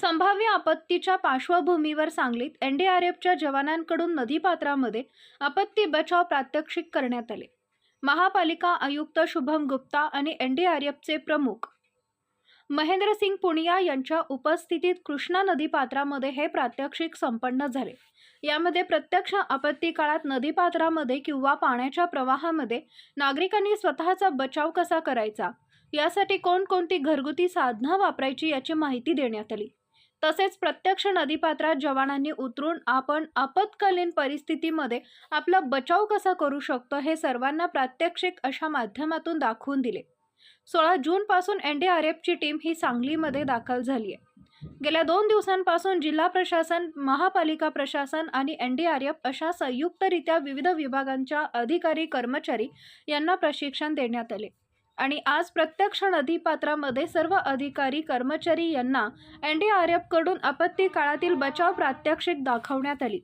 संभाव्य आपत्तीच्या पार्श्वभूमीवर सांगलीत एनडीआरएफच्या जवानांकडून नदीपात्रामध्ये आपत्ती बचाव प्रात्यक्षिक करण्यात आले. महापालिका आयुक्त शुभम गुप्ता आणि एनडीआरएफचे प्रमुख महेंद्रसिंग पुनिया यांच्या उपस्थितीत कृष्णा नदीपात्रामध्ये हे प्रात्यक्षिक संपन्न झाले. यामध्ये प्रत्यक्ष आपत्ती काळात नदीपात्रामध्ये किंवा पाण्याच्या प्रवाहामध्ये नागरिकांनी स्वतःचा बचाव कसा करायचा? यासाठी कोणकोणती घरगुती साधनं वापरायची याची माहिती देण्यात आली. तसेच प्रत्यक्ष नदीपात्रात जवानांनी उतरून आपण आपत्कालीन परिस्थितीमध्ये आपला बचाव कसा करू शकतो हे सर्वांना प्रात्यक्षिक अशा माध्यमातून दाखवून दिले. सोळा जूनपासून एन डी आर एफची टीम ही सांगलीमध्ये दाखल झाली आहे. गेल्या दोन दिवसांपासून जिल्हा प्रशासन महापालिका प्रशासन आणि एन डी आर एफ अशा संयुक्तरित्या विविध विभागांच्या अधिकारी कर्मचारी यांना प्रशिक्षण देण्यात आले. आणि आज प्रत्यक्ष नदीपात्रामध्ये सर्व अधिकारी कर्मचारी यांना एन डी आर एफकडून आपत्ती काळातील बचाव प्रात्यक्षिक दाखवण्यात आली.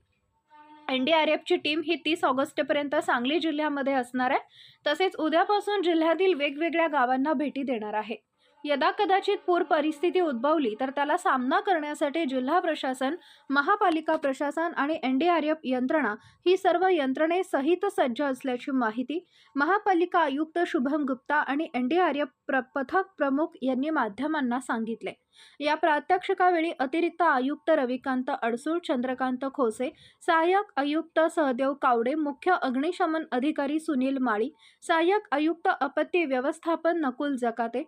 एन डी आर एफची टीम ही तीस ऑगस्टपर्यंत सांगली जिल्ह्यामध्ये असणार आहे. तसेच उद्यापासून जिल्ह्यातील वेगवेगळ्या गावांना भेटी देणार आहे. यदा कदाचित पूर परिस्थिती उद्भवली तर त्याला सामना करण्यासाठी जिल्हा प्रशासन महापालिका प्रशासन आणि एन डी आर एफ यंत्रणा ही सर्व यंत्रणे सहित सज्ज असल्याची माहिती महापालिका आयुक्त शुभम गुप्ता आणि एन डी आर एफ प्र पथक प्रमुख यांनी माध्यमांना सांगितले. या प्रात्यक्षिकावेळी अतिरिक्त आयुक्त रविकांत अडसूळ चंद्रकांत खोसे सहाय्यक आयुक्त सहदेव कावडे मुख्य अग्निशमन अधिकारी सुनील माळी सहाय्यक आयुक्त आपत्ती व्यवस्थापन नकुल जकाते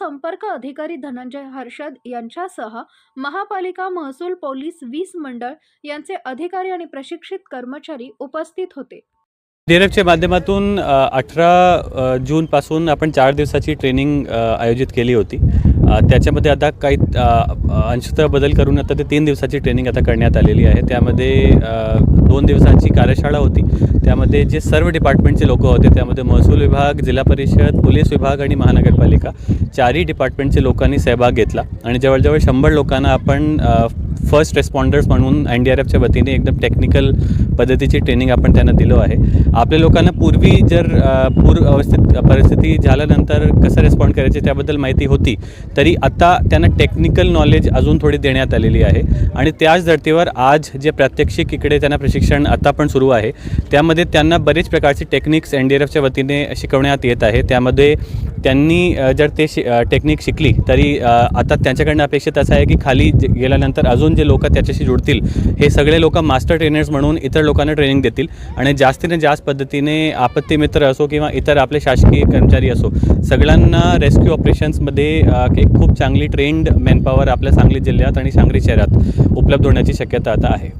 संपर्क अधिकारी धनंजय हर्षद यांच्यासह महापालिका महसूल पोलीस वीस मंडळ यांचे अधिकारी आणि प्रशिक्षित कर्मचारी उपस्थित होते. च्या माध्यमातून अठरा जूनपासून आपण चार दिवसाची ट्रेनिंग आयोजित केली होती. त्याच्यामध्ये आता काही अंशतः बदल करून आता ते तीन दिवसाची ट्रेनिंग आता करण्यात आलेली आहे. त्यामध्ये दोन दिवसांची कार्यशाळा होती. त्यामध्ये जे सर्व डिपार्टमेंटचे लोक होते त्यामध्ये महसूल विभाग जिल्हा परिषद पोलीस विभाग आणि महानगरपालिका चारही डिपार्टमेंटचे लोकांनी सहभाग घेतला. आणि जवळजवळ शंभर लोकांना आपण फर्स्ट रेस्पॉन्डर्स म्हणून एन डी आर एफच्या वतीने एकदम टेक्निकल पद्धतीची ट्रेनिंग आपण त्यांना दिलो आहे. आपल्या लोकांना पूर्वी जर पूर अवस्थित परिस्थिती झाल्यानंतर कसं रेस्पॉन्ड करायचे त्याबद्दल माहिती होती तरी आता त्यांना टेक्निकल नॉलेज अजून थोडी देण्यात आलेली आहे. आणि त्याच धर्तीवर आज जे प्रात्यक्षिक इकडे त्यांना प्रशिक्षण आता पण सुरू आहे त्यामध्ये त्यांना बरेच प्रकारचे टेक्निक्स एन डी आर एफच्या वतीने शिकवण्यात येत आहे. त्यामध्ये त्यांनी जर ते शि टेक्निक शिकली तरी आता त्यांच्याकडनं अपेक्षित असं आहे की खाली गेल्यानंतर अजून जे लोक त्याच्याशी जुडतील हे सगळे लोक मास्टर ट्रेनर्स म्हणून इतर लोकांना ट्रेनिंग देतील आणि जास्तीने जास्त पद्धतीने आपत्ती मित्र असो किंवा इतर आपले शासकीय कर्मचारी असो सगळ्यांना रेस्क्यू ऑपरेशन्समध्ये एक खूप चांगली ट्रेंड मॅनपॉवर आपल्या सांगली जिल्ह्यात आणि सांगली शहरात उपलब्ध होण्याची शक्यता आता आहे